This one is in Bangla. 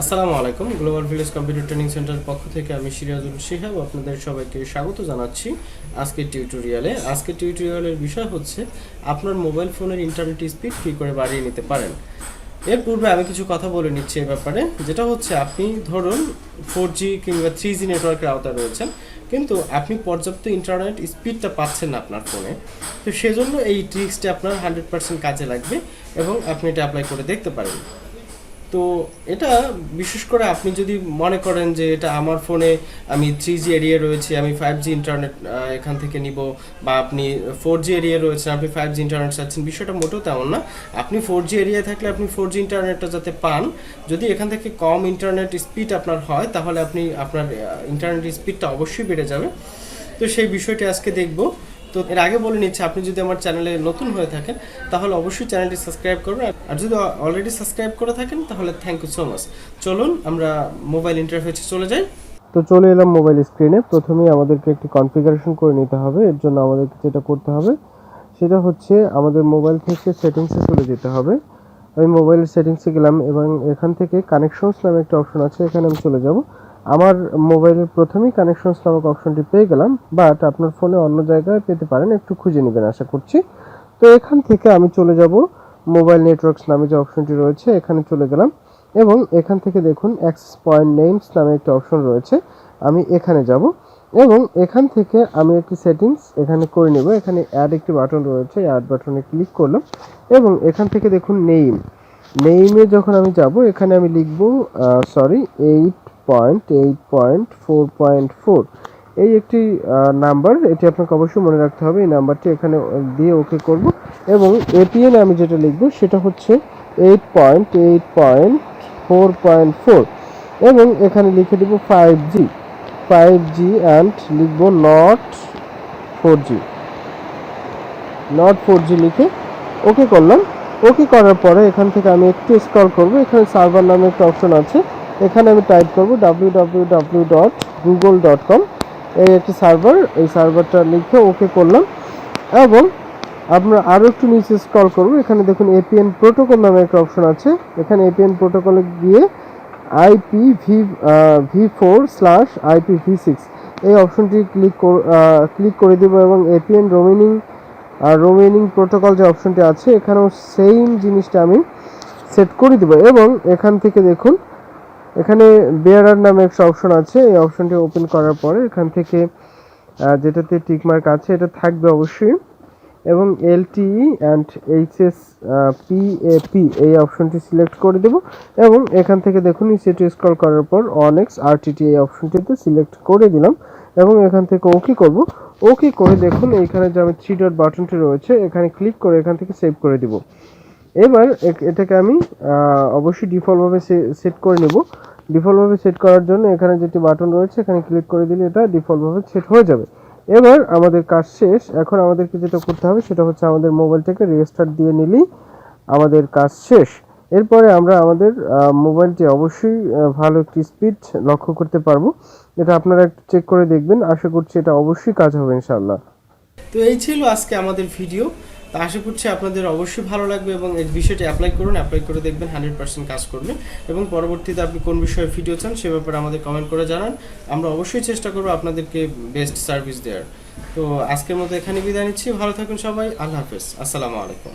আসসালামু আলাইকুম। গ্লোবাল ভিলেজ কম্পিউটার ট্রেনিং সেন্টারের পক্ষ থেকে আমি সিরাজুল শিহাব আপনাদের সবাইকে স্বাগত জানাচ্ছি আজকের টিউটোরিয়ালে আজকের টিউটোরিয়ালের বিষয় হচ্ছে, আপনার মোবাইল ফোনের ইন্টারনেট স্পিড কী করে বাড়িয়ে নিতে পারেন? এর পূর্বে আমি কিছু কথা বলে নিচ্ছি এ ব্যাপারে, যেটা হচ্ছে আপনি ধরুন ফোর জি কিংবা থ্রি জি নেটওয়ার্কের আওতায় রয়েছেন, কিন্তু আপনি পর্যাপ্ত ইন্টারনেট স্পিডটা পাচ্ছেন না আপনার ফোনে তো সেজন্য এই ট্রিক্সটি আপনার হান্ড্রেড পার্সেন্ট কাজে লাগবে এবং আপনি এটা অ্যাপ্লাই করে দেখতে পারেন। তো এটা বিশেষ করে আপনি যদি মনে করেন যে এটা আমার ফোনে আমি থ্রি জি এরিয়া রয়েছে, আমি ফাইভ জি ইন্টারনেট এখান থেকে নিব, বা আপনি ফোর জি এরিয়া রয়েছেন, আপনি ফাইভ জি ইন্টারনেট চাচ্ছেন, বিষয়টা মোটেও তেমন না। আপনি ফোর জি এরিয়া থাকলে আপনি ফোর জি ইন্টারনেটটা যাতে পান, যদি এখান থেকে কম ইন্টারনেট স্পিড আপনার হয়, তাহলে আপনি আপনার ইন্টারনেট স্পিডটা অবশ্যই বেড়ে যাবে। তো সেই বিষয়টি আজকে দেখব। তো এর আগে বলে নিচ্ছি, আপনি যদি আমার চ্যানেলে নতুন হয়ে থাকেন, তাহলে অবশ্যই চ্যানেলটি সাবস্ক্রাইব করবেন আর যদি অলরেডি সাবস্ক্রাইব করে থাকেন, তাহলে থ্যাংক ইউ সো মাচ চলুন, আমরা মোবাইল ইন্টারফেসে চলে যাই। তো চলে এলাম মোবাইল স্ক্রিনে প্রথমেই আমাদেরকে একটি কনফিগারেশন করে নিতে হবে। এর জন্য আমাদেরকে যেটা করতে হবে, সেটা হচ্ছে আমাদের মোবাইল থেকে সেটিংসে চলে যেতে হবে। আমি মোবাইলের সেটিংসে গেলাম এবং এখান থেকে কানেকশনস নামে একটা অপশন আছে, এখানে আমি চলে যাব। আমার মোবাইলের প্রথমেই কানেকশন নামক অপশনটি পেয়ে গেলাম বাট আপনার ফোনে অন্য জায়গায় পেতে পারেন, একটু খুঁজে নেবেন আশা করছি। তো এখান থেকে আমি চলে যাব মোবাইল নেটওয়ার্কস নামে যে অপশনটি রয়েছে, এখানে চলে গেলাম। এবং এখান থেকে দেখুন অ্যাক্সেস পয়েন্ট নেমস নামে একটা অপশন রয়েছে, আমি এখানে যাব। এবং এখান থেকে আমি একটি সেটিংস এখানে করে নেব, এখানে অ্যাড একটি বাটন রয়েছে অ্যাড বাটনে ক্লিক করলাম। এবং এখান থেকে দেখুন নেইম নেইমে যখন আমি যাব, এখানে আমি লিখব sorry eight point eight point four point four এই একটি নাম্বার এটি আপনাকে অবশ্যই মনে রাখতে হবে। এই নাম্বারটি এখানে দিয়ে ওকে করব। এবং এপিএন আমি যেটা লিখব, সেটা হচ্ছে eight point eight point four point four এবং এখানে লিখে দেব five G five G and লিখব not four G not four G লিখে ওকে করলাম। ওকে করার পরে এখান থেকে আমি একটু স্ক্রল করব। এখানে সার্ভার নামে একটা অপশন আছে। এখানে আমি টাইপ করব W W W dot Google dot com এই একটি সার্ভার এই সার্ভারটা লিখে ওকে করলাম। এবং আমরা আরও একটু নিচে স্ক্রল করব। এখানে দেখুন এপিএন প্রোটোকল নামে একটা অপশন আছে। এখানে এপিএন প্রোটোকলে গিয়ে IP V V four slash IP V six এই অপশনটি ক্লিক ক্লিক করে দেবো এবং এপিএন রোমিনিং আর রোমিনিং প্রোটোকল যে অপশনটি আছে, এখানেও সেম জিনিসটা আমি সেট করে দেবো। এবং এখান থেকে দেখুন এখানে বেয়ারার নামে একটা অপশন আছে। এই অপশনটি ওপেন করার পরে এখান থেকে যেটাতে টিকমার্ক আছে, এটা থাকবে অবশ্যই। এবং এলটিই অ্যান্ড এইচএস পিএপি এই অপশনটি সিলেক্ট করে দেব। এবং এখান থেকে দেখুন সেটি স্ক্রল করার পর অনেক্স আরটিটি এই অপশনটিতে সিলেক্ট করে দিলাম। এবং এখান থেকে ওকে করব। ওকে করে দেখুন, এইখানে যে আমি থ্রি ডট বাটনটি রয়েছে, এখানে ক্লিক করে এখান থেকে সেভ করে দিব। এবার এটাকে আমি অবশ্যই ডিফল্টভাবে সেট করে নেব। ডিফল্টভাবে সেট করার জন্য এখানে যেটি বাটন রয়েছে, এখানে ক্লিক করে দিলে এটা ডিফল্টভাবে সেট হয়ে যাবে। এবার আমাদের কাজ শেষ। এখন আমাদেরকে যেটা করতে হবে, সেটা হচ্ছে আমাদের মোবাইলটাকে রেজিস্টার্ট দিয়ে নিলেই আমাদের কাজ শেষ। এরপরে আমরা আমাদের মোবাইলটি অবশ্যই ভালো একটি স্পিড লক্ষ্য করতে পারব। এটা আপনারা একটু চেক করে দেখবেন। আশা করছি এটা অবশ্যই কাজ হবে, ইনশাআল্লাহ। তো এই ছিল আজকে আমাদের ভিডিও তো আশা করছি আপনাদের অবশ্যই ভালো লাগবে এবং এই বিষয়টি অ্যাপ্লাই করুন অ্যাপ্লাই করে দেখবেন হান্ড্রেড পার্সেন্ট কাজ করবে। এবং পরবর্তীতে আপনি কোন বিষয়ে ভিডিও চান, সে ব্যাপারে আমাদের কমেন্ট করে জানান। আমরা অবশ্যই চেষ্টা করব আপনাদেরকে বেস্ট সার্ভিস দেওয়ার। তো আজকের মতো এখানে বিদায় নিচ্ছি। ভালো থাকুন সবাই। আল্লাহ হাফেজ। আসসালামু আলাইকুম।